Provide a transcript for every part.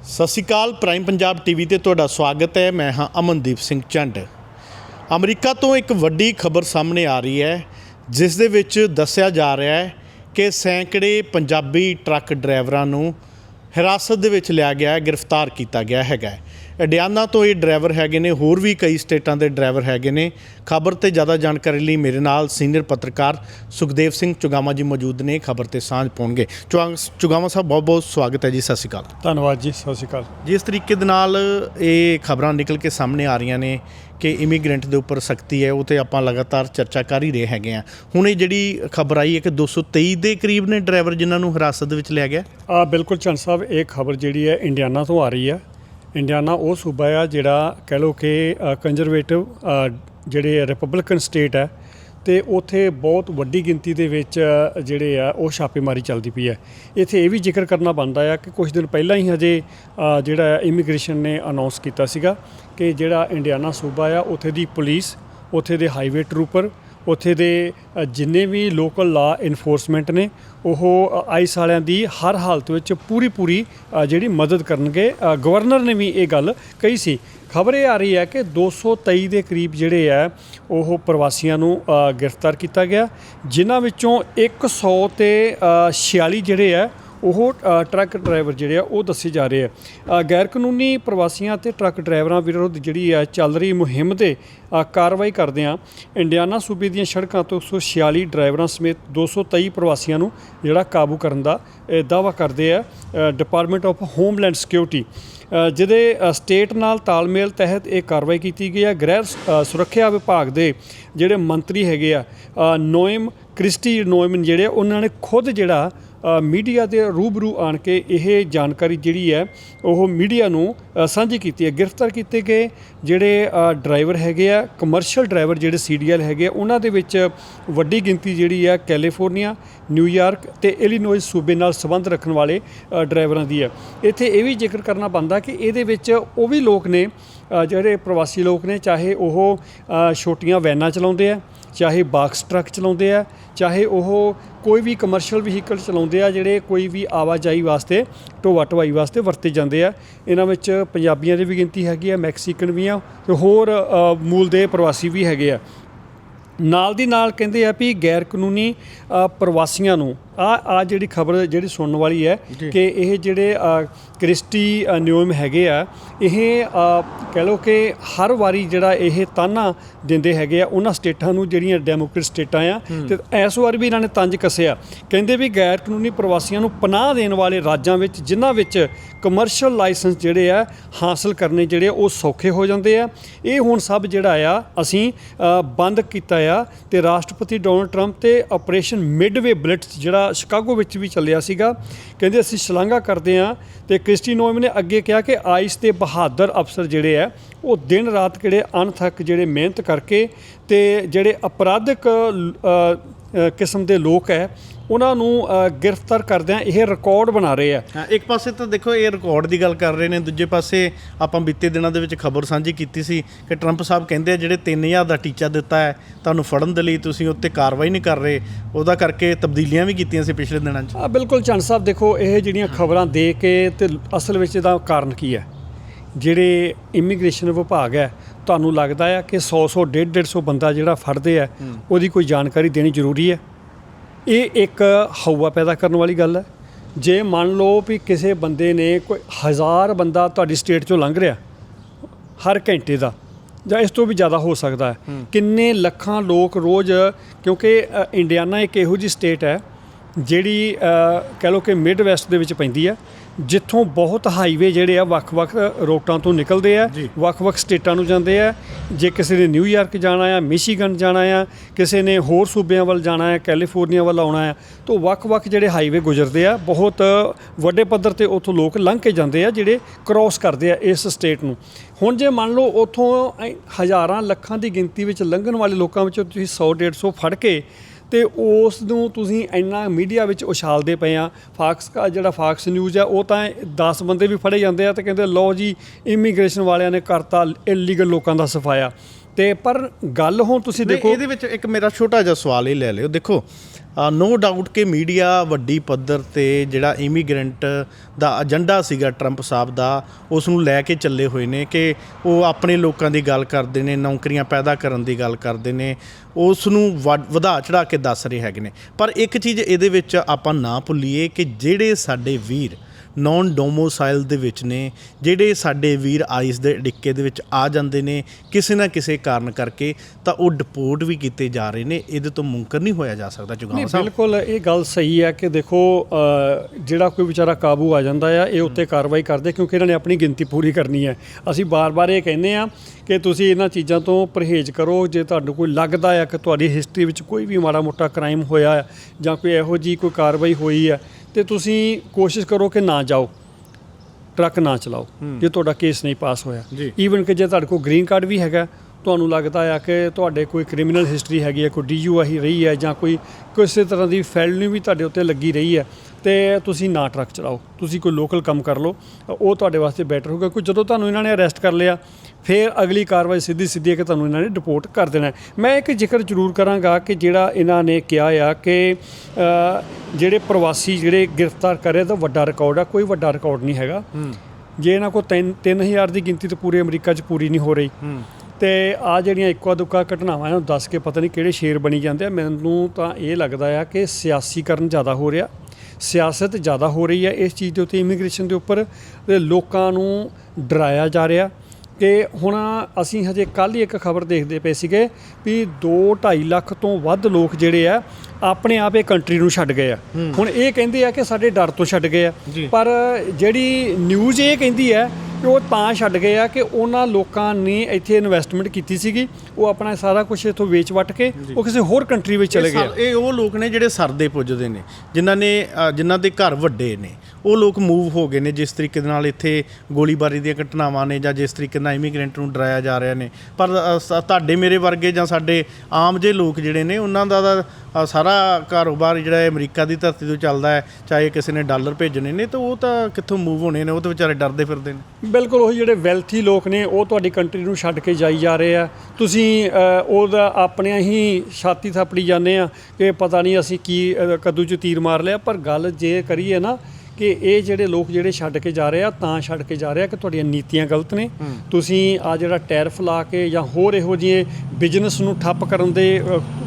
ਸਤਿ ਸ਼੍ਰੀ ਅਕਾਲ, ਪ੍ਰਾਈਮ ਪੰਜਾਬ ਟੀਵੀ ਤੇ ਤੁਹਾਡਾ ਸਵਾਗਤ ਹੈ। ਮੈਂ ਹਾਂ ਅਮਨਦੀਪ ਸਿੰਘ ਚੰਡ ਅਮਰੀਕਾ ਤੋਂ ਇੱਕ ਵੱਡੀ ਖਬਰ ਸਾਹਮਣੇ ਆ ਰਹੀ ਹੈ, ਜਿਸ ਦੇ ਵਿੱਚ ਦੱਸਿਆ ਜਾ ਰਿਹਾ ਹੈ ਕਿ ਸੈਂਕੜੇ ਪੰਜਾਬੀ ਟਰੱਕ ਡਰਾਈਵਰਾਂ ਨੂੰ ਹਿਰਾਸਤ ਦੇ ਵਿੱਚ ਲਿਆ ਗਿਆ ਹੈ, ਗ੍ਰਿਫਤਾਰ ਕੀਤਾ ਗਿਆ ਹੈਗਾ ਹੈ। ਅਡਿਆਨਾ ਤੋਂ ਇਹ ਡਰਾਈਵਰ ਹੈਗੇ ਨੇ ਹੋਰ ਵੀ ਕਈ ਸਟੇਟਾਂ ਦੇ ਡਰਾਈਵਰ ਹੈਗੇ ਨੇ। ਖਬਰ ਤੇ ਜ਼ਿਆਦਾ ਜਾਣਕਾਰੀ ਲਈ ਮੇਰੇ ਨਾਲ ਸੀਨੀਅਰ ਪੱਤਰਕਾਰ ਸੁਖਦੇਵ ਸਿੰਘ ਚੁਗਾਮਾ ਜੀ ਮੌਜੂਦ ਨੇ ਖਬਰ ਤੇ ਸਾਂਝ ਪਾਉਣਗੇ। ਚੁਗਾ- ਚੁਗਾਮਾ ਸਾਹਿਬ ਬਹੁਤ ਬਹੁਤ ਸਵਾਗਤ ਹੈ ਜੀ ਸਤਿ ਸ਼੍ਰੀ ਅਕਾਲ। ਧੰਨਵਾਦ ਜੀ ਸਤਿ ਸ਼੍ਰੀ ਅਕਾਲ। ਜਿਸ ਤਰੀਕੇ ਦੇ ਨਾਲ ਇਹ ਖਬਰਾਂ ਨਿਕਲ ਕੇ ਸਾਹਮਣੇ ਆ ਰਹੀਆਂ ਨੇ ਕਿ ਇਮੀਗ੍ਰੈਂਟ ਦੇ ਉੱਪਰ ਸਖਤੀ ਹੈ ਉਹ ਤੇ ਆਪਾਂ ਲਗਾਤਾਰ ਚਰਚਾ ਕਰ ਹੀ ਰਹੇ ਹੈਗੇ ਆ ਹੁਣ ਇਹ ਜਿਹੜੀ ਖਬਰ ਆਈ ਹੈ ਕਿ 223 ਦੇ ਕਰੀਬ ਨੇ ਡਰਾਈਵਰ ਜਿਨ੍ਹਾਂ ਨੂੰ ਹਿਰਾਸਤ ਦੇ ਵਿੱਚ ਲਿਆ ਗਿਆ। ਆ ਬਿਲਕੁਲ ਚੰਦ ਸਾਹਿਬ ਇਹ ਖਬਰ ਜਿਹੜੀ ਹੈ ਇੰਡੀਆਨਾ ਤੋਂ ਆ ਰਹੀ ਹੈ। ਇੰਡੀਆਨਾ ਉਹ ਸੂਬਾ ਆ ਜਿਹੜਾ ਕਹਿ ਲੋ ਕਿ ਕੰਜ਼ਰਵੇਟਿਵ ਜਿਹੜੇ ਰਿਪਬਲਿਕਨ ਸਟੇਟ ਹੈ ਤੇ ਉਥੇ ਬਹੁਤ ਵੱਡੀ ਗਿਣਤੀ ਦੇ ਵਿੱਚ ਜਿਹੜੇ ਆ ਉਹ ਛਾਪੇਮਾਰੀ ਚੱਲਦੀ ਪਈ ਹੈ ਇੱਥੇ ਇਹ ਵੀ ਜ਼ਿਕਰ ਕਰਨਾ ਬਣਦਾ ਆ ਕਿ ਕੁਝ ਦਿਨ ਪਹਿਲਾਂ ਹੀ ਹਜੇ ਜਿਹੜਾ ਇਮੀਗ੍ਰੇਸ਼ਨ ਨੇ ਅਨਾਉਂਸ ਕੀਤਾ ਸੀਗਾ ਕਿ ਜਿਹੜਾ ਇੰਡੀਆਨਾ ਸੂਬਾ ਆ, ਉਥੇ ਦੀ ਪੁਲਿਸ, ਉਥੇ ਦੇ ਹਾਈਵੇ ਟਰੂਪਰ ਉੱਥੇ ਦੇ ਜਿੰਨੇ ਵੀ ਲੋਕਲ ਲਾ ਇਨਫੋਰਸਮੈਂਟ ਨੇ ਉਹ ਅ, ਆਈਸ ਵਾਲਿਆਂ ਦੀ ਹਰ ਹਾਲਤ ਵਿੱਚ ਪੂਰੀ ਪੂਰੀ ਜਿਹੜੀ ਮਦਦ ਕਰਨਗੇ। ਗਵਰਨਰ ਨੇ ਵੀ ਇਹ ਗੱਲ ਕਹੀ ਸੀ। ਖਬਰ ਇਹ ਆ ਰਹੀ ਹੈ ਕਿ 223 ਦੇ ਕਰੀਬ ਜਿਹੜੇ ਆ ਉਹ ਪ੍ਰਵਾਸੀਆਂ ਨੂੰ ਗ੍ਰਿਫਤਾਰ ਕੀਤਾ ਗਿਆ ਜਿਨ੍ਹਾਂ ਵਿੱਚੋਂ 100 ਤੇ ਅ, 46 ਜਿਹੜੇ ਆ ਉਹ ਟਰੱਕ ਡਰਾਈਵਰ ਜਿਹੜੇ ਆ, ਉਹ ਦੱਸੇ ਜਾ ਰਹੇ ਆ। ਗੈਰ ਕਾਨੂੰਨੀ ਪ੍ਰਵਾਸੀਆਂ ਤੇ ਟਰੱਕ ਡਰਾਈਵਰਾਂ ਵਿਰੁੱਧ ਜਿਹੜੀ ਆ, ਚੱਲ ਰਹੀ ਮੁਹਿੰਮ ਤੇ ਕਾਰਵਾਈ ਕਰਦੇ ਆ। ਇੰਡੀਆਨਾ ਸੂਬੇ ਦੀਆਂ ਸੜਕਾਂ ਤੋਂ 146 ਡਰਾਈਵਰਾਂ ਸਮੇਤ 223 ਪ੍ਰਵਾਸੀਆਂ ਨੂੰ ਜਿਹੜਾ ਕਾਬੂ ਕਰਨ ਦਾ ਦਾਵਾ ਕਰਦੇ ਆ ਡਿਪਾਰਟਮੈਂਟ ਆਫ ਹੋਮਲੈਂਡ ਸਿਕਿਉਰਿਟੀ ਜਿਹਦੇ ਸਟੇਟ ਨਾਲ ਤਾਲਮੇਲ ਤਹਿਤ ਇਹ ਕਾਰਵਾਈ ਕੀਤੀ ਗਈ ਹੈ ਗ੍ਰਹਿ ਸ- ਸੁਰੱਖਿਆ ਵਿਭਾਗ ਦੇ ਜਿਹੜੇ ਮੰਤਰੀ ਹੈਗੇ ਆ ਨੋਇਮ ਕ੍ਰਿਸਟੀ ਨੋਇਮਨ ਜਿਹੜੇ ਉਹਨਾਂ ਨੇ ਖੁਦ ਜਿਹੜਾ ਮੀਡੀਆ ਦੇ ਰੂਬਰੂ ਆਣ ਕੇ ਇਹ ਜਾਣਕਾਰੀ ਜਿਹੜੀ ਹੈ, ਉਹ ਮੀਡੀਆ ਨੂੰ ਸਾਂਝੀ ਕੀਤੀ ਹੈ। ਗ੍ਰਿਫਤਾਰ ਕੀਤੇ ਗਏ ਜਿਹੜੇ ਡਰਾਈਵਰ ਹੈਗੇ ਆ, ਕਮਰਸ਼ੀਅਲ ਡਰਾਈਵਰ ਜਿਹੜੇ ਸੀਡੀਐਲ ਹੈਗੇ ਆ, ਉਹਨਾਂ ਦੇ ਵਿੱਚ ਵੱਡੀ ਗਿਣਤੀ ਜਿਹੜੀ ਆ ਕੈਲੀਫੋਰਨੀਆ ਨਿਊਯਾਰਕ ਤੇ ਇਲੀਨੋਇਸ ਸੂਬੇ ਨਾਲ ਸੰਬੰਧ ਰੱਖਣ ਵਾਲੇ ਡਰਾਈਵਰਾਂ ਦੀ ਹੈ। ਇੱਥੇ ਇਹ ਵੀ ਜ਼ਿਕਰ ਕਰਨਾ ਬਣਦਾ ਕਿ ਇਹਦੇ ਵਿੱਚ ਉਹ ਵੀ ਲੋਕ ਨੇ ਜਿਹੜੇ ਪ੍ਰਵਾਸੀ ਲੋਕ ਨੇ, ਚਾਹੇ ਉਹ ਛੋਟੀਆਂ ਵੈਨਾਂ ਚਲਾਉਂਦੇ ਆ, ਚਾਹੇ ਬਾਕਸ ਟਰੱਕ ਚਲਾਉਂਦੇ ਆ, ਚਾਹੇ ਉਹ ਕੋਈ ਵੀ ਕਮਰਸ਼ੀਅਲ ਵਹੀਕਲ ਚਲਾਉਂਦੇ ਆ, ਜਿਹੜੇ ਕੋਈ ਵੀ ਆਵਾਜਾਈ ਵਾਸਤੇ, ਢੋਆ ਢਵਾਈ ਵਾਸਤੇ ਵਰਤੇ ਜਾਂਦੇ ਆ। ਇਹਨਾਂ ਵਿੱਚ ਪੰਜਾਬੀਆਂ ਦੀ ਵੀ ਗਿਣਤੀ ਹੈਗੀ ਆ, ਮੈਕਸੀਕਨ ਵੀ ਆ ਤੇ ਹੋਰ ਮੂਲ ਦੇ ਪ੍ਰਵਾਸੀ ਵੀ ਹੈਗੇ ਆ। ਨਾਲ ਦੀ ਨਾਲ ਕਹਿੰਦੇ ਆ ਵੀ ਗੈਰ ਕਾਨੂੰਨੀ ਪ੍ਰਵਾਸੀਆਂ ਨੂੰ ਆ ਆ ਜਿਹੜੀ ਖਬਰ ਜਿਹੜੀ ਸੁਣਨ ਵਾਲੀ ਹੈ ਕਿ ਇਹ ਜਿਹੜੇ ਕ੍ਰਿਸਟੀ ਨਿਯਮ ਹੈਗੇ ਆ ਇਹ ਕਹਿ ਲਓ ਕਿ ਹਰ ਵਾਰੀ ਜਿਹੜਾ ਇਹ ਤਾਨਾ ਦਿੰਦੇ ਹੈਗੇ ਆ ਉਹਨਾਂ ਸਟੇਟਾਂ ਨੂੰ ਜਿਹੜੀਆਂ ਡੈਮੋਕ੍ਰੇਟ ਸਟੇਟਾਂ ਆ ਤੇ ਇਸ ਵਾਰ ਵੀ ਇਹਨਾਂ ਨੇ ਤੰਜ ਕੱਸਿਆ ਕਹਿੰਦੇ ਵੀ ਗੈਰ ਕਾਨੂੰਨੀ ਪ੍ਰਵਾਸੀਆਂ ਨੂੰ ਪਨਾਹ ਦੇਣ ਵਾਲੇ ਰਾਜਾਂ ਵਿੱਚ ਜਿਨ੍ਹਾਂ ਵਿੱਚ ਕਮਰਸ਼ੀਅਲ ਲਾਇਸੈਂਸ ਜਿਹੜੇ ਆ ਹਾਸਲ ਕਰਨੇ ਜਿਹੜੇ ਉਹ ਸੌਖੇ ਹੋ ਜਾਂਦੇ ਆ। ਇਹ ਹੁਣ ਸਭ ਜਿਹੜਾ ਆ ਅਸੀਂ ਬੰਦ ਕੀਤਾ ਆ ਤੇ ਰਾਸ਼ਟਰਪਤੀ ਡੋਨਲਡ ਟਰੰਪ ਤੇ ਆਪਰੇਸ਼ਨ ਮਿਡਵੇ ਬਲਿਟਸ ਜਿਹੜਾ ਸ਼ਿਕਾਗੋ ਵਿੱਚ ਵੀ ਚੱਲਿਆ ਸੀਗਾ, ਕਹਿੰਦੇ ਅਸੀਂ ਸ਼ਲਾਘਾ ਕਰਦੇ ਹਾਂ ਤੇ ਕ੍ਰਿਸਟੀਨੋਮ ਨੇ ਅੱਗੇ ਕਿਹਾ ਕਿ ਆਈਸ ਦੇ ਬਹਾਦਰ ਅਫਸਰ ਜਿਹੜੇ ਆ ਉਹ ਦਿਨ ਰਾਤ ਕਿਹੜੇ ਅਣਥੱਕ ਜਿਹੜੇ ਮਿਹਨਤ ਕਰਕੇ ਤੇ ਜਿਹੜੇ ਅਪਰਾਧਿਕ ਕਿਸਮ ਦੇ ਲੋਕ ਹੈ ਉਹਨਾਂ ਨੂੰ ਗ੍ਰਿਫਤਾਰ ਕਰਦਿਆਂ ਇਹ ਰਿਕਾਰਡ ਬਣਾ ਰਹੇ ਆ। ਹਾਂ ਇੱਕ ਪਾਸੇ ਤਾਂ ਦੇਖੋ ਇਹ ਰਿਕਾਰਡ ਦੀ ਗੱਲ ਕਰ ਰਹੇ ਨੇ। ਦੂਜੇ ਪਾਸੇ ਆਪਾਂ ਬੀਤੇ ਦਿਨਾਂ ਦੇ ਵਿੱਚ ਖਬਰ ਸਾਂਝੀ ਕੀਤੀ ਸੀ ਕਿ ਟਰੰਪ ਸਾਹਿਬ ਕਹਿੰਦੇ ਆ ਜਿਹੜੇ 3000 ਦਾ ਟੀਚਾ ਦਿੱਤਾ ਹੈ ਤੁਹਾਨੂੰ ਫੜਨ ਦੇ ਲਈ ਤੁਸੀਂ ਉੱਤੇ ਕਾਰਵਾਈ ਨਹੀਂ ਕਰ ਰਹੇ। ਉਹਦਾ ਕਰਕੇ ਤਬਦੀਲੀਆਂ ਵੀ ਕੀਤੀਆਂ ਸੀ ਪਿਛਲੇ ਦਿਨਾਂ 'ਚ। ਆ ਬਿਲਕੁਲ ਚੰਦ ਸਾਹਿਬ ਦੇਖੋ ਇਹ ਜਿਹੜੀਆਂ ਖਬਰਾਂ ਦੇ ਕੇ ਤੇ ਅਸਲ ਵਿੱਚ ਇਹਦਾ ਕਾਰਨ ਕੀ ਹੈ? ਜਿਹੜੇ ਇਮੀਗ੍ਰੇਸ਼ਨ ਵਿਭਾਗ ਹੈ ਤੁਹਾਨੂੰ ਲੱਗਦਾ ਹੈ ਕਿ 100 100 150 150 ਬੰਦਾ ਜਿਹੜਾ ਫੜਦੇ ਆ ਉਹਦੀ ਕੋਈ ਜਾਣਕਾਰੀ ਦੇਣੀ ਜ਼ਰੂਰੀ ਹੈ? ਇਹ ਇੱਕ ਹਵਾ ਪੈਦਾ ਕਰਨ ਵਾਲੀ ਗੱਲ ਹੈ। ਜੇ ਮੰਨ ਲਓ ਵੀ ਕਿਸੇ ਬੰਦੇ ਨੇ ਕੋਈ ਹਜ਼ਾਰ ਬੰਦਾ ਤੁਹਾਡੀ ਸਟੇਟ ਚੋਂ ਲੰਘ ਰਿਹਾ ਹਰ ਘੰਟੇ ਦਾ ਜਾਂ ਇਸ ਤੋਂ ਵੀ ਜ਼ਿਆਦਾ ਹੋ ਸਕਦਾ ਹੈ। ਕਿੰਨੇ ਲੱਖਾਂ ਲੋਕ ਰੋਜ਼ ਕਿਉਂਕਿ ਇੰਡੀਆਨਾ ਇੱਕ ਇਹੋ ਜਿਹੀ ਸਟੇਟ ਹੈ ਜਿਹੜੀ ਕਹਿ ਲਓ ਕਿ ਮਿਡ ਵੈਸਟ ਦੇ ਵਿੱਚ ਪੈਂਦੀ ਹੈ। ਜਿੱਥੋਂ ਬਹੁਤ ਹਾਈਵੇ ਜਿਹੜੇ ਆ ਵੱਖ-ਵੱਖ ਰੋਟਾਂ ਤੋਂ ਨਿਕਲਦੇ ਆ। ਵੱਖ-ਵੱਖ ਸਟੇਟਾਂ ਨੂੰ ਜਾਂਦੇ ਆ ਜੇ ਕਿਸੇ ਨੇ ਨਿਊਯਾਰਕ ਜਾਣਾ ਆ ਮਿਸ਼ੀਗਨ ਜਾਣਾ ਆ ਕਿਸੇ ਨੇ ਹੋਰ ਸੂਬਿਆਂ ਵੱਲ ਜਾਣਾ ਆ ਕੈਲੀਫੋਰਨੀਆ ਵੱਲ ਆਉਣਾ ਆ ਤੋਂ ਵੱਖ-ਵੱਖ ਜਿਹੜੇ ਹਾਈਵੇ ਗੁਜ਼ਰਦੇ ਆ ਬਹੁਤ ਵੱਡੇ ਪੱਧਰ ਤੇ ਉੱਥੋਂ ਲੋਕ ਲੰਘ ਕੇ ਜਾਂਦੇ ਆ ਜਿਹੜੇ ਕ੍ਰਾਸ ਕਰਦੇ ਆ ਇਸ ਸਟੇਟ ਨੂੰ ਹੁਣ ਜੇ ਮੰਨ ਲਓ ਉੱਥੋਂ ਹਜ਼ਾਰਾਂ ਲੱਖਾਂ ਦੀ ਗਿਣਤੀ ਵਿੱਚ ਲੰਘਣ ਵਾਲੇ ਲੋਕਾਂ ਵਿੱਚੋਂ ਤੁਸੀਂ 100 150 ਫੜ ਕੇ ਤੇ ਉਸ ਨੂੰ ਤੁਸੀਂ ਇੰਨਾ ਮੀਡੀਆ ਵਿੱਚ ਉਛਾਲਦੇ ਪਏ ਆ। ਫਾਕਸ ਜਿਹੜਾ ਫਾਕਸ ਨਿਊਜ਼ ਆ ਉਹ ਤਾਂ 10 ਬੰਦੇ ਵੀ ਫੜੇ ਜਾਂਦੇ ਆ ਤੇ ਕਹਿੰਦੇ ਲਓ ਜੀ ਇਮੀਗ੍ਰੇਸ਼ਨ ਵਾਲਿਆਂ ਨੇ ਕਰਤਾ ਇਲੀਗਲ ਲੋਕਾਂ ਦਾ ਸਫਾਇਆ। ਤੇ ਪਰ ਗੱਲ ਹੁਣ ਤੁਸੀਂ ਦੇਖੋ ਇਹਦੇ ਵਿੱਚ ਇੱਕ ਮੇਰਾ ਛੋਟਾ ਜਿਹਾ ਸਵਾਲ ਹੀ ਲੈ ਲਿਓ। ਦੇਖੋ ਨੋ ਡਾਊਟ ਕਿ ਮੀਡੀਆ ਵੱਡੀ ਪੱਧਰ ਤੇ ਜਿਹੜਾ ਇਮੀਗ੍ਰੈਂਟ ਦਾ ਏਜੰਡਾ ਸੀਗਾ ਟਰੰਪ ਸਾਹਿਬ ਦਾ ਉਸ ਨੂੰ ਲੈ ਕੇ ਚੱਲੇ ਹੋਏ ਨੇ ਕਿ ਉਹ ਆਪਣੇ ਲੋਕਾਂ ਦੀ ਗੱਲ ਕਰਦੇ ਨੇ, ਨੌਕਰੀਆਂ ਪੈਦਾ ਕਰਨ ਦੀ ਗੱਲ ਕਰਦੇ ਨੇ ਉਸ ਨੂੰ ਵਧ- ਵਧਾ ਚੜਾ ਕੇ ਦੱਸ ਰਹੇ ਹੈਗੇ ਨੇ। ਪਰ ਇੱਕ ਚੀਜ਼ ਇਹਦੇ ਵਿੱਚ ਆਪਾਂ ਨਾ ਭੁੱਲੀਏ ਕਿ ਜਿਹੜੇ ਸਾਡੇ ਵੀਰ ਨੌਨ ਡੋਮੋਸਾਈਲ ਦੇ ਵਿੱਚ ਨੇ ਜਿਹੜੇ ਸਾਡੇ ਵੀਰ ਆਈਸ ਦੇ ਡਿੱਕੇ ਦੇ ਵਿੱਚ ਆ ਜਾਂਦੇ ਨੇ ਕਿਸੇ ਨਾ ਕਿਸੇ ਕਾਰਨ ਕਰਕੇ ਤਾਂ ਉਹ ਡਿਪੋਰਟ ਵੀ ਕੀਤੇ ਜਾ ਰਹੇ ਨੇ ਇਹਦੇ ਤੋਂ ਮੁਮਕਨ ਨਹੀਂ ਹੋਇਆ ਜਾ ਸਕਦਾ ਚੁਗਾਵਾ ਸਾਹਿਬ। ਬਿਲਕੁਲ ਇਹ ਗੱਲ ਸਹੀ ਹੈ ਕਿ ਦੇਖੋ ਜਿਹੜਾ ਕੋਈ ਵਿਚਾਰਾ ਕਾਬੂ ਆ ਜਾਂਦਾ ਆ ਇਹ ਉੱਤੇ ਕਾਰਵਾਈ ਕਰਦੇ ਕਿਉਂਕਿ ਇਹਨਾਂ ਨੇ ਆਪਣੀ ਗਿਣਤੀ ਪੂਰੀ ਕਰਨੀ ਹੈ। ਅਸੀਂ ਬਾਰ-ਬਾਰ ਇਹ ਕਹਿੰਦੇ ਆ ਕਿ ਤੁਸੀਂ ਇਹਨਾਂ ਚੀਜ਼ਾਂ ਤੋਂ ਪਰਹੇਜ਼ ਕਰੋ ਜੇ ਤੁਹਾਨੂੰ ਕੋਈ ਲੱਗਦਾ ਆ ਕਿ ਤੁਹਾਡੀ ਹਿਸਟਰੀ ਵਿੱਚ ਕੋਈ ਵੀ ਮਾੜਾ ਮੋਟਾ ਕ੍ਰਾਈਮ ਹੋਇਆ ਜਾਂ ਕੋਈ ਇਹੋ ਜੀ ਕੋਈ ਕਾਰਵਾਈ ਹੋਈ ਹੈ ਤੇ ਤੁਸੀਂ ਕੋਸ਼ਿਸ਼ ਕਰੋ ਕਿ ਨਾ ਜਾਓ। ਟਰੱਕ ਨਾ ਚਲਾਓ। ਜੇ ਤੁਹਾਡਾ ਕੇਸ ਨਹੀਂ ਪਾਸ ਹੋਇਆ। ਈਵਨ ਕਿ ਜੇ ਤੁਹਾਡੇ ਕੋਲ ਗ੍ਰੀਨ ਕਾਰਡ ਵੀ ਹੈਗਾ ਤੁਹਾਨੂੰ ਲੱਗਦਾ ਆ ਕਿ ਤੁਹਾਡੇ ਕੋਈ ਕ੍ਰਿਮੀਨਲ ਹਿਸਟਰੀ ਹੈਗੀ ਹੈ ਕੋਈ ਡੀਯੂਆਈ ਰਹੀ ਹੈ ਜਾਂ ਕੋਈ ਕਿਸੇ ਤਰ੍ਹਾਂ ਦੀ ਫੈਲਨੀ ਵੀ ਤੁਹਾਡੇ ਉੱਤੇ ਲੱਗੀ ਰਹੀ ਹੈ ਤੇ ਤੁਸੀਂ ਨਾ ਟਰੱਕ ਚਲਾਓ। ਤੁਸੀਂ ਕੋਈ ਲੋਕਲ ਕੰਮ ਕਰ ਲਓ। ਉਹ ਤੁਹਾਡੇ ਵਾਸਤੇ ਬੈਟਰ ਹੋਊਗਾ। ਕਿਉਂਕਿ ਜਦੋਂ ਤੁਹਾਨੂੰ ਇਹਨਾਂ ਨੇ ਅਰੈਸਟ ਕਰ ਲਿਆ ਫਿਰ ਅਗਲੀ ਕਾਰਵਾਈ ਸਿੱਧੀ ਸਿੱਧੀ ਹੈ ਕਿ ਤੁਹਾਨੂੰ ਇਹਨਾਂ ਨੇ ਡਿਪੋਰਟ ਕਰ ਦੇਣਾ। ਮੈਂ ਇੱਕ ਜ਼ਿਕਰ ਜ਼ਰੂਰ ਕਰਾਂਗਾ ਕਿ ਜਿਹੜਾ ਇਹਨਾਂ ਨੇ ਕਿਹਾ ਆ ਕਿ ਜਿਹੜੇ ਪ੍ਰਵਾਸੀ ਜਿਹੜੇ ਗ੍ਰਿਫਤਾਰ ਕਰੇ ਤਾਂ ਵੱਡਾ ਰਿਕਾਰਡ ਆ ਕੋਈ ਵੱਡਾ ਰਿਕਾਰਡ ਨਹੀਂ ਹੈਗਾ। ਜੇ ਇਹਨਾਂ ਕੋਲ 3 3000 ਦੀ ਗਿਣਤੀ ਤਾਂ ਪੂਰੇ ਅਮਰੀਕਾ 'ਚ ਪੂਰੀ ਨਹੀਂ ਹੋ ਰਹੀ। ਤੇ ਆ ਜਿਹੜੀਆਂ ਇੱਕੋ ਦੁੱਕਾ ਘਟਨਾਵਾਂ ਨੂੰ ਦੱਸ ਕੇ ਪਤਾ ਨਹੀਂ ਕਿਹੜੇ ਸ਼ੇਰ ਬਣੀ ਜਾਂਦੇ ਆ। ਮੈਨੂੰ ਤਾਂ ਇਹ ਲੱਗਦਾ ਆ ਕਿ ਸਿਆਸੀਕਰਨ ਜ਼ਿਆਦਾ ਹੋ ਰਿਹਾ। ਸਿਆਸਤ ਜ਼ਿਆਦਾ ਹੋ ਰਹੀ ਹੈ ਇਸ ਚੀਜ਼ ਦੇ ਉੱਤੇ ਇਮੀਗ੍ਰੇਸ਼ਨ ਦੇ ਉੱਪਰ। ਲੋਕਾਂ ਨੂੰ ਡਰਾਇਆ ਜਾ ਰਿਹਾ। ਕਿ ਹੁਣ ਅਸੀਂ ਹਜੇ ਕੱਲ ਹੀ ਇੱਕ ਖਬਰ ਦੇਖਦੇ ਪਏ ਸੀਗੇ ਵੀ 2.5 ਲੱਖ ਤੋਂ ਵੱਧ ਲੋਕ ਜਿਹੜੇ ਆ ਆਪਣੇ ਆਪ ਇਹ ਕੰਟਰੀ ਨੂੰ ਛੱਡ ਗਏ ਆ। ਹੁਣ ਇਹ ਕਹਿੰਦੇ ਆ ਕਿ ਸਾਡੇ ਡਰ ਤੋਂ ਛੱਡ ਗਏ ਆ। ਪਰ ਜਿਹੜੀ ਨਿਊਜ਼ ਇਹ ਕਹਿੰਦੀ ਹੈ ਕਿ ਉਹ ਤਾਂ ਛੱਡ ਗਏ ਆ ਕਿ ਉਹਨਾਂ ਲੋਕਾਂ ਨੇ ਇੱਥੇ ਇਨਵੈਸਟਮੈਂਟ ਕੀਤੀ ਸੀਗੀ ਉਹ ਆਪਣਾ ਸਾਰਾ ਕੁਝ ਇੱਥੋਂ ਵੇਚ ਵੱਟ ਕੇ ਉਹ ਕਿਸੇ ਹੋਰ ਕੰਟਰੀ ਵਿੱਚ ਚਲੇ ਗਏ ਇਹ ਉਹ ਲੋਕ ਨੇ ਜਿਹੜੇ ਸਰਦੇ ਪੁੱਜਦੇ ਨੇ ਜਿਨ੍ਹਾਂ ਨੇ ਜਿਨ੍ਹਾਂ ਦੇ ਘਰ ਵੱਡੇ ਨੇ। ਉਹ ਲੋਕ ਮੂਵ ਹੋ ਗਏ ਨੇ ਜਿਸ ਤਰੀਕੇ ਦੇ ਨਾਲ ਇੱਥੇ ਗੋਲੀਬਾਰੀ ਦੀਆਂ ਘਟਨਾਵਾਂ ਨੇ ਜਾਂ ਜਿਸ ਤਰੀਕੇ ਨਾਲ ਇਮੀਗ੍ਰੈਂਟ ਨੂੰ ਡਰਾਇਆ ਜਾ ਰਿਹਾ ਨੇ। ਪਰ ਅ, ਤੁਹਾਡੇ ਮੇਰੇ ਵਰਗੇ ਜਾਂ ਸਾਡੇ ਆਮ ਜੇ ਲੋਕ ਜਿਹੜੇ ਨੇ ਉਹਨਾਂ ਦਾ ਤਾਂ, ਅ, ਸਾਰਾ ਕਾਰੋਬਾਰ ਜਿਹੜਾ ਹੈ ਅਮਰੀਕਾ ਦੀ ਧਰਤੀ ਤੋਂ ਚੱਲਦਾ ਹੈ ਚਾਹੇ ਕਿਸੇ ਨੇ ਡਾਲਰ ਭੇਜਣੇ ਨੇ ਤਾਂ ਉਹ ਤਾਂ ਕਿੱਥੋਂ ਮੂਵ ਹੋਣੇ ਨੇ ਉਹ ਤਾਂ ਵਿਚਾਰੇ ਡਰਦੇ ਫਿਰਦੇ ਨੇ। ਬਿਲਕੁਲ ਉਹ ਜਿਹੜੇ ਵੈਲਥੀ ਲੋਕ ਨੇ ਉਹ ਤੁਹਾਡੀ ਕੰਟਰੀ ਨੂੰ ਛੱਡ ਕੇ ਜਾਈ ਜਾ ਰਹੇ ਆ। ਤੁਸੀਂ ਅ, ਉਹਦਾ ਆਪਣਿਆਂ ਹੀ ਛਾਤੀ ਥਾਪੜੀ ਜਾਂਦੇ ਆ ਕਿ ਪਤਾ ਨਹੀਂ ਅਸੀਂ ਕੀ ਅ, ਕੱਦੂ ਚ ਤੀਰ ਮਾਰ ਲਿਆ ਪਰ ਗੱਲ ਜੇ ਕਰੀਏ ਨਾ ਕਿ ਇਹ ਜਿਹੜੇ ਲੋਕ ਜਿਹੜੇ ਛੱਡ ਕੇ ਜਾ ਰਹੇ ਆ ਤਾਂ ਛੱਡ ਕੇ ਜਾ ਰਹੇ ਆ ਕਿ ਤੁਹਾਡੀਆਂ ਨੀਤੀਆਂ ਗਲਤ ਨੇ। ਤੁਸੀਂ ਆ ਜਿਹੜਾ ਟੈਰਿਫ ਲਾ ਕੇ ਜਾਂ ਹੋਰ ਇਹੋ ਜਿਹੇ ਬਿਜ਼ਨਸ ਨੂੰ ਠੱਪ ਕਰਨ ਦੇ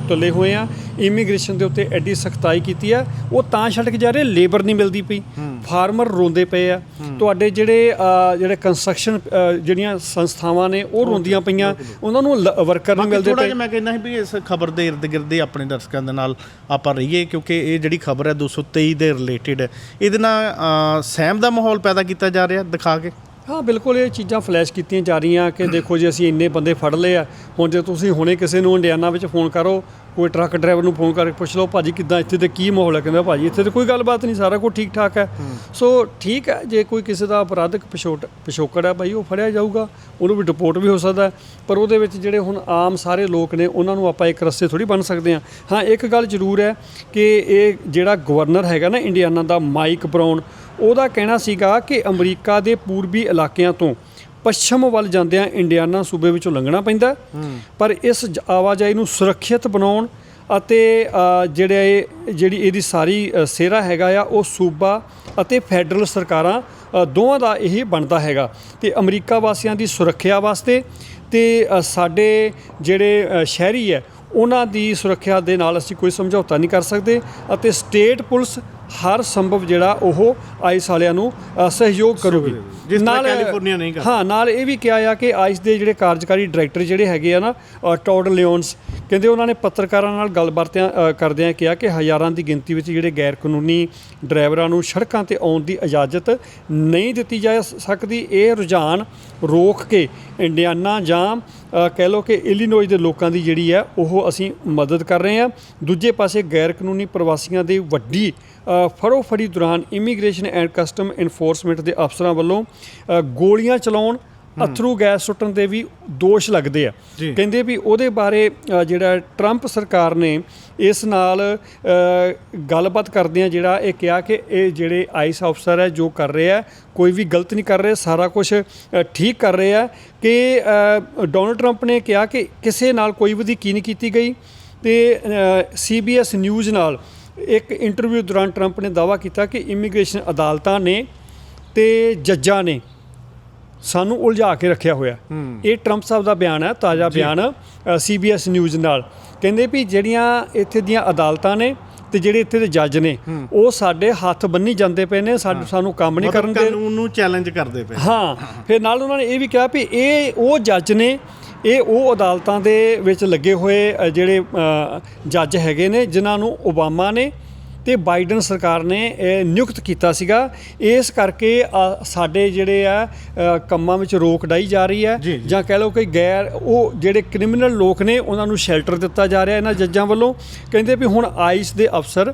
ਤੁਲੇ ਹੋਏ ਆ। ਇਮੀਗ੍ਰੇਸ਼ਨ ਦੇ ਉੱਤੇ ਐਡੀ ਸਖਤਾਈ ਕੀਤੀ ਆ। ਉਹ ਤਾਂ ਛੱਡ ਕੇ ਜਾ ਰਹੇ ਲੇਬਰ ਨਹੀਂ ਮਿਲਦੀ ਪਈ। ਫਾਰਮਰ ਰੋਂਦੇ ਪਏ ਆ। ਤੁਹਾਡੇ ਜਿਹੜੇ ਜਿਹੜੇ ਕੰਸਟਰਕਸ਼ਨ ਜਿਹੜੀਆਂ ਸੰਸਥਾਵਾਂ ਨੇ ਉਹ ਰੋਂਦੀਆਂ ਪਈਆਂ। ਉਹਨਾਂ ਨੂੰ ਵਰਕਰ ਨਹੀਂ ਮਿਲਦੇ ਥੋੜਾ ਪਏ। ਜਿਹਾ ਮੈਂ ਕਹਿੰਦਾ ਸੀ ਵੀ ਇਸ ਖਬਰ ਦੇ ਇਰਦ ਗਿਰਦ ਆਪਣੇ ਦਰਸ਼ਕਾਂ ਦੇ ਨਾਲ ਆਪਾਂ ਰਹੀਏ ਕਿਉਂਕਿ ਇਹ ਜਿਹੜੀ ਖਬਰ ਹੈ 223 ਦੇ ਰਿਲੇਟਡ ਇਹਦੇ ਨਾਲ ਸਹਿਮ ਦਾ ਮਾਹੌਲ ਪੈਦਾ ਕੀਤਾ ਜਾ ਰਿਹਾ ਦਿਖਾ ਕੇ। ਹਾਂ ਬਿਲਕੁਲ ਇਹ ਚੀਜ਼ਾਂ ਫਲੈਸ਼ ਕੀਤੀਆਂ ਜਾ ਰਹੀਆਂ ਕਿ ਦੇਖੋ ਜੀ ਅਸੀਂ ਇੰਨੇ ਬੰਦੇ ਫੜ ਲਏ ਆ। ਹੁਣ ਜੇ ਤੁਸੀਂ ਹੁਣੇ ਕਿਸੇ ਨੂੰ ਇੰਡੀਆਨਾ ਵਿੱਚ ਫੋਨ ਕਰੋ ਕੋਈ ਟਰੱਕ ਡਰਾਈਵਰ ਨੂੰ ਫੋਨ ਕਰਕੇ ਪੁੱਛ ਲਓ ਭਾਜੀ ਕਿੱਦਾਂ ਇੱਥੇ ਤੇ ਕੀ ਮਾਹੌਲ ਹੈ? ਕਹਿੰਦਾ ਭਾਜੀ ਇੱਥੇ ਤੇ ਕੋਈ ਗੱਲਬਾਤ ਨਹੀਂ ਸਾਰਾ ਕੁਝ ਠੀਕ ਠਾਕ ਹੈ। ਸੋ ਠੀਕ ਹੈ ਜੇ ਕੋਈ ਕਿਸੇ ਦਾ ਅਪਰਾਧਿਕ ਪਿਛੋਟ ਪਿਛੋਕੜ ਹੈ ਭਾਈ ਉਹ ਫੜਿਆ ਜਾਊਗਾ ਉਹਨੂੰ ਵੀ ਡਿਪੋਰਟ ਵੀ ਹੋ ਸਕਦਾ। ਪਰ ਉਹਦੇ ਵਿੱਚ ਜਿਹੜੇ ਹੁਣ ਆਮ ਸਾਰੇ ਲੋਕ ਨੇ ਉਹਨਾਂ ਨੂੰ ਆਪਾਂ ਇੱਕ ਰਸਤੇ ਥੋੜੀ ਬਣ ਸਕਦੇ ਹਾਂ। ਹਾਂ ਇੱਕ ਗੱਲ ਜ਼ਰੂਰ ਹੈ ਕਿ ਇਹ ਜਿਹੜਾ ਗਵਰਨਰ ਹੈਗਾ ਨਾ ਇੰਡੀਆਨਾ ਦਾ ਮਾਈਕ ਬਰਾਊਨ ਉਹਦਾ ਕਹਿਣਾ ਸੀਗਾ ਕਿ ਅਮਰੀਕਾ ਦੇ ਪੂਰਬੀ ਇਲਾਕਿਆਂ ਤੋਂ ਪੱਛਮ ਵੱਲ ਜਾਂਦਿਆਂ ਇੰਡੀਆਨਾ ਸੂਬੇ ਵਿੱਚੋਂ ਲੰਘਣਾ ਪੈਂਦਾ। ਪਰ ਇਸ ਜ- ਆਵਾਜਾਈ ਨੂੰ ਸੁਰੱਖਿਅਤ ਬਣਾਉਣ ਅਤੇ ਅ, ਜਿਹੜੇ ਇਹ- ਜਿਹੜੀ ਇਹਦੀ ਸਾਰੀ ਅ, ਸਿਹਰਾ ਹੈਗਾ ਆ ਉਹ ਸੂਬਾ ਅਤੇ ਫੈਡਰਲ ਸਰਕਾਰਾਂ ਅ, ਦੋਵਾਂ ਦਾ ਇਹ ਬਣਦਾ ਹੈਗਾ ਤੇ ਅਮਰੀਕਾ ਵਾਸੀਆਂ ਦੀ ਸੁਰੱਖਿਆ ਵਾਸਤੇ ਤੇ ਅ, ਸਾਡੇ ਜਿਹੜੇ ਅ, ਸ਼ਹਿਰੀ ਹੈ ਉਹਨਾਂ ਦੀ ਸੁਰੱਖਿਆ ਦੇ ਨਾਲ ਅਸੀਂ ਕੋਈ ਸਮਝੌਤਾ ਨਹੀਂ ਕਰ ਸਕਦੇ ਅਤੇ ਸਟੇਟ ਪੁਲਿਸ ਹਰ ਸੰਭਵ ਜਿਹੜਾ ਉਹ ਆਈਸ ਵਾਲਿਆਂ ਨੂੰ ਅ, ਸਹਿਯੋਗ ਕਰੂਗੀ। ਜਿਸ ਤਰ੍ਹਾਂ ਕੈਲੀਫੋਰਨੀਆ ਨਹੀਂ ਕਰਦਾ। ਹਾਂ ਨਾਲ ਇਹ ਵੀ ਕਿਹਾ ਆ ਕਿ ਆਈਸ ਦੇ ਜਿਹੜੇ ਕਾਰਜਕਾਰੀ ਡਾਇਰੈਕਟਰ ਜਿਹੜੇ ਹੈਗੇ ਆ ਨਾ ਅ, ਟੌਡ ਲਿਓਨਸ ਕਹਿੰਦੇ ਉਹਨਾਂ ਨੇ ਪੱਤਰਕਾਰਾਂ ਨਾਲ ਗੱਲਬਾਤਿਆਂ ਅ, ਕਰਦਿਆਂ ਕਿਹਾ ਕਿ ਹਜ਼ਾਰਾਂ ਦੀ ਗਿਣਤੀ ਵਿੱਚ ਜਿਹੜੇ ਗੈਰ ਕਾਨੂੰਨੀ ਡਰਾਈਵਰਾਂ ਨੂੰ ਸੜਕਾਂ ਤੇ ਆਉਣ ਦੀ ਇਜਾਜ਼ਤ ਨਹੀਂ ਦਿੱਤੀ ਜਾ ਸਕਦੀ ਇਹ ਰੁਝਾਨ ਰੋਕ ਕੇ ਇੰਡੀਆਨਾ ਜਾਂ ਅ, ਕਹਿ ਲਓ ਕਿ ਇਲੀਨੋਇਸ ਦੇ ਲੋਕਾਂ ਦੀ ਜਿਹੜੀ ਹੈ ਉਹ ਅਸੀਂ ਮਦਦ ਕਰ ਰਹੇ ਹਾਂ ਦੂਜੇ ਪਾਸੇ ਗੈਰ ਕਾਨੂੰਨੀ ਪ੍ਰਵਾਸੀਆਂ ਦੀ ਵੱਡੀ ਫੜੀ ਦੌਰਾਨ ਇਮੀਗ੍ਰੇਸ਼ਨ ਐਂਡ ਕਸਟਮ ਇਨਫੋਰਸਮੈਂਟ ਦੇ ਅਫਸਰਾਂ ਵੱਲੋਂ ਗੋਲੀਆਂ ਚਲਾਉਣ ਅਥਰੂ ਗੈਸ ਸੁੱਟਣ ਦੇ ਵੀ ਦੋਸ਼ ਲੱਗਦੇ ਆ। ਕਹਿੰਦੇ ਵੀ ਉਹਦੇ ਬਾਰੇ ਜਿਹੜਾ ਟਰੰਪ ਸਰਕਾਰ ਨੇ ਇਸ ਨਾਲ ਗੱਲਬਾਤ ਕਰਦਿਆਂ ਜਿਹੜਾ ਇਹ ਕਿਹਾ ਕਿ ਇਹ ਜਿਹੜੇ ਆਈਸ ਅਫਸਰ ਹੈ ਜੋ ਕਰ ਰਹੇ ਆ ਕੋਈ ਵੀ ਗਲਤ ਨਹੀਂ ਕਰ ਰਹੇ ਸਾਰਾ ਕੁਝ ਠੀਕ ਕਰ ਰਹੇ ਆ ਕਿ ਡੋਨਲਡ ਟਰੰਪ ਨੇ ਕਿਹਾ ਕਿ ਕਿਸੇ ਨਾਲ ਕੋਈ ਵਧੀਕੀ ਨਹੀਂ ਕੀਤੀ ਗਈ ਤੇ ਸੀਬੀਐਸ ਨਿਊਜ਼ ਨਾਲ ਇੱਕ ਇੰਟਰਵਿਊ ਦੌਰਾਨ ਟਰੰਪ ਨੇ ਦਾਅਵਾ ਕੀਤਾ ਕਿ ਇਮੀਗ੍ਰੇਸ਼ਨ ਅਦਾਲਤਾਂ ਨੇ ਤੇ ਜੱਜਾਂ ਨੇ ਸਾਨੂੰ ਉਲਝਾ ਕੇ ਰੱਖਿਆ ਹੋਇਆ। ਇਹ ਟਰੰਪ ਸਾਹਿਬ ਦਾ ਬਿਆਨ ਹੈ ਤਾਜ਼ਾ ਬਿਆਨ ਸੀਬੀਐਸ ਨਿਊਜ਼ ਨਾਲ। ਕਹਿੰਦੇ ਵੀ ਜਿਹੜੀਆਂ ਇੱਥੇ ਦੀਆਂ ਅਦਾਲਤਾਂ ਨੇ ਤੇ ਜਿਹੜੇ ਇੱਥੇ ਦੇ ਜੱਜ ਨੇ ਉਹ ਸਾਡੇ ਹੱਥ ਬੰਨੀ ਜਾਂਦੇ ਪਏ ਨੇ ਸਾਡੇ ਸਾਨੂੰ ਕੰਮ ਨਹੀਂ ਕਰਨ ਦੇ। ਕਾਨੂੰਨ ਨੂੰ ਚੈਲੰਜ ਕਰਦੇ ਪਏ। ਹਾਂ। ਫਿਰ ਨਾਲ ਉਹਨਾਂ ਨੇ ਇਹ ਵੀ ਕਿਹਾ ਵੀ ਇਹ ਉਹ ਜੱਜ ਨੇ ਇਹ ਉਹ ਅਦਾਲਤਾਂ ਦੇ ਵਿੱਚ ਲੱਗੇ ਹੋਏ ਜਿਹੜੇ ਜੱਜ ਹੈਗੇ ਨੇ ਜਿਨ੍ਹਾਂ ਨੂੰ ਓਬਾਮਾ ਨੇ ਤੇ ਬਾਈਡਨ ਸਰਕਾਰ ਨੇ ਇਹ ਨਿਯੁਕਤ ਕੀਤਾ ਸੀਗਾ। ਇਸ ਕਰਕੇ ਸਾਡੇ ਜਿਹੜੇ ਆ ਕੰਮਾਂ ਵਿੱਚ ਰੋਕ ਡਾਈ ਜਾ ਰਹੀ ਹੈ। ਜਾਂ ਕਹਿ ਲਓ ਕਿ ਗੈਰ ਉਹ ਜਿਹੜੇ ਕ੍ਰਿਮੀਨਲ ਲੋਕ ਨੇ ਉਹਨਾਂ ਨੂੰ ਸ਼ੈਲਟਰ ਦਿੱਤਾ ਜਾ ਰਿਹਾ ਇਹਨਾਂ ਜੱਜਾਂ ਵੱਲੋਂ। ਕਹਿੰਦੇ ਵੀ ਹੁਣ ਆਈਸ ਦੇ ਅਫਸਰ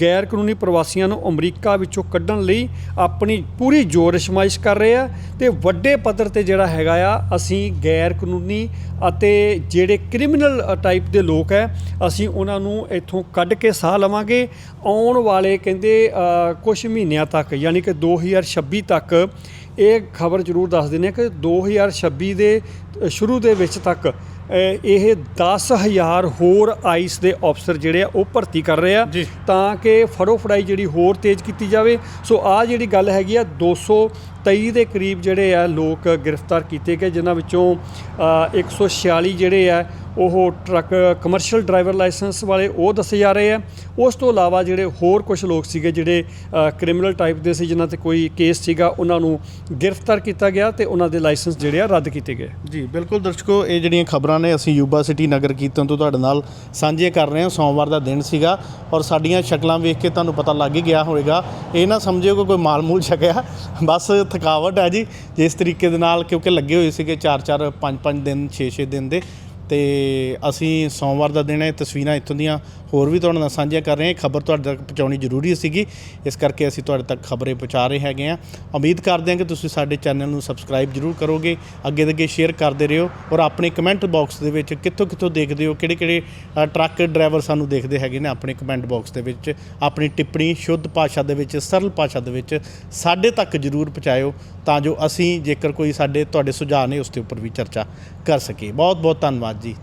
ਗੈਰ ਕਾਨੂੰਨੀ ਪ੍ਰਵਾਸੀਆਂ ਨੂੰ ਅਮਰੀਕਾ ਵਿੱਚੋਂ ਕੱਢਣ ਲਈ ਆਪਣੀ ਪੂਰੀ ਜੋਰ ਅਜ਼ਮਾਇਸ਼ ਕਰ ਰਹੇ ਆ ਤੇ ਵੱਡੇ ਪੱਧਰ ਤੇ ਜਿਹੜਾ ਹੈਗਾ ਆ, ਅਸੀਂ ਗੈਰ ਕਾਨੂੰਨੀ ਅਤੇ ਜਿਹੜੇ ਕ੍ਰਿਮੀਨਲ ਟਾਈਪ ਦੇ ਲੋਕ ਹੈ ਅਸੀਂ ਉਹਨਾਂ ਨੂੰ ਇੱਥੋਂ ਕੱਢ ਕੇ ਸਾਹ ਲਵਾਂਗੇ। ਆਉਣ ਵਾਲੇ ਕਹਿੰਦੇ ਕੁਝ ਮਹੀਨਿਆਂ ਤੱਕ, ਯਾਨੀ ਕਿ 2026 ਤੱਕ, ਇਹ ਖਬਰ ਜ਼ਰੂਰ ਦੱਸ ਦਿੰਦੇ ਹਾਂ ਕਿ 2026 ਦੇ ਸ਼ੁਰੂ ਦੇ ਵਿੱਚ ਤੱਕ ਇਹ 10000 ਹੋਰ ਆਈਸ ਦੇ ਅਫਸਰ ਜਿਹੜੇ ਆ ਉਹ ਭਰਤੀ ਕਰ ਰਹੇ ਆ। ਤਾਂ ਕਿ ਫੜੋ ਫੜਾਈ ਜਿਹੜੀ ਹੋਰ ਤੇਜ਼ ਕੀਤੀ ਜਾਵੇ ਸੋ ਆ ਜਿਹੜੀ ਗੱਲ ਹੈਗੀ ਆ 223 ਦੇ ਕਰੀਬ ਜਿਹੜੇ ਆ ਲੋਕ ਗ੍ਰਿਫਤਾਰ ਕੀਤੇ ਗਏ ਜਿਨ੍ਹਾਂ ਵਿੱਚੋਂ ਅ, 146 ਜਿਹੜੇ ਆ ਉਹ ਟਰੱਕ ਕਮਰਸ਼ੀਅਲ ਡਰਾਈਵਰ ਲਾਇਸੈਂਸ ਵਾਲੇ ਉਹ ਦੱਸੇ ਜਾ ਰਹੇ ਆ। ਉਸ ਤੋਂ ਇਲਾਵਾ ਜਿਹੜੇ ਹੋਰ ਕੁਝ ਲੋਕ ਸੀਗੇ ਜਿਹੜੇ ਕ੍ਰਿਮੀਨਲ ਟਾਈਪ ਦੇ ਸੀ ਜਿਨ੍ਹਾਂ ਤੇ ਕੋਈ ਕੇਸ ਸੀਗਾ ਉਹਨਾਂ ਨੂੰ ਗ੍ਰਿਫਤਾਰ ਕੀਤਾ ਗਿਆ ਤੇ ਉਹਨਾਂ ਦੇ ਲਾਇਸੈਂਸ ਜਿਹੜੇ ਆ ਰੱਦ ਕੀਤੇ ਗਏ। ਜੀ ਬਿਲਕੁਲ ਦਰਸ਼ਕੋ ਇਹ ਜਿਹੜੀਆਂ ਖਬਰਾਂ ਨੇ ਅਸੀਂ ਯੂਬਾ ਸਿਟੀ ਨਗਰ ਕੀਰਤਨ ਤੋਂ ਤੁਹਾਡੇ ਨਾਲ ਸਾਂਝੇ ਕਰ ਰਹੇ ਹਾਂ। ਸੋਮਵਾਰ ਦਾ ਦਿਨ ਸੀਗਾ ਔਰ ਸਾਡੀਆਂ ਸ਼ਕਲਾਂ ਵੇਖ ਕੇ ਤੁਹਾਨੂੰ ਪਤਾ ਲੱਗ ਹੀ ਗਿਆ ਹੋਵੇਗਾ। ਇਹ ਨਾ ਸਮਝਿਓ ਕਿ ਕੋਈ ਮਾਲ ਮੂਲ ਛਕਿਆ। ਬਸ ਥਕਾਵਟ ਹੈ ਜੀ, ਜਿਸ ਤਰੀਕੇ ਦੇ ਨਾਲ ਕਿਉਂਕਿ ਲੱਗੇ ਹੋਏ ਸੀਗੇ 4-4 5-5 ਦਿਨ 6-6 ਦਿਨ ਦੇ, ਤੇ ਅਸੀਂ ਸੋਮਵਾਰ ਦਾ ਦਿਨ ਹੈ, ਤਸਵੀਰਾਂ ਇੱਥੋਂ ਦੀਆਂ ਹੋਰ ਵੀ ਤੁਹਾਡੇ ਨਾਲ ਸਾਂਝੀਆਂ ਕਰ ਰਹੇ ਹਾਂ। ਖਬਰ ਤੁਹਾਡੇ ਤੱਕ ਪਹੁੰਚਾਉਣੀ ਜ਼ਰੂਰੀ ਸੀਗੀ। ਇਸ ਕਰਕੇ ਅਸੀਂ ਤੁਹਾਡੇ ਤੱਕ ਖਬਰੇ ਪਹੁੰਚਾ ਰਹੇ ਹੈਗੇ ਆ ਉਮੀਦ ਕਰਦੇ ਹਾਂ ਕਿ ਤੁਸੀਂ ਸਾਡੇ ਚੈਨਲ ਨੂੰ ਸਬਸਕ੍ਰਾਈਬ ਜ਼ਰੂਰ ਕਰੋਗੇ। ਅੱਗੇ ਦੇ ਅੱਗੇ ਸ਼ੇਅਰ ਕਰਦੇ ਰਹੋ ਔਰ ਆਪਣੇ ਕਮੈਂਟ ਬਾਕਸ ਦੇ ਵਿੱਚ ਕਿੱਥੋਂ ਕਿੱਥੋਂ ਦੇਖਦੇ ਹੋ, ਕਿਹੜੇ ਕਿਹੜੇ ਟਰੱਕ ਡਰਾਈਵਰ ਸਾਨੂੰ ਦੇਖਦੇ ਹੈਗੇ ਨੇ ਆਪਣੇ ਕਮੈਂਟ ਬਾਕਸ ਦੇ ਵਿੱਚ। ਆਪਣੀ ਟਿੱਪਣੀ ਸ਼ੁੱਧ ਭਾਸ਼ਾ ਦੇ ਵਿੱਚ, ਸਰਲ ਭਾਸ਼ਾ ਦੇ ਵਿੱਚ ਸਾਡੇ ਤੱਕ ਜ਼ਰੂਰ ਪਹੁੰਚਾਇਓ ਤਾਂ ਜੋ ਅਸੀਂ ਜੇਕਰ ਕੋਈ ਸਾਡੇ, ਤੁਹਾਡੇ ਸੁਝਾਅ ਨੇ ਉਸ ਦੇ ਉੱਪਰ ਵੀ ਚਰਚਾ ਕਰ ਸਕੀਏ। ਬਹੁਤ ਬਹੁਤ ਧੰਨਵਾਦ ਜੀ।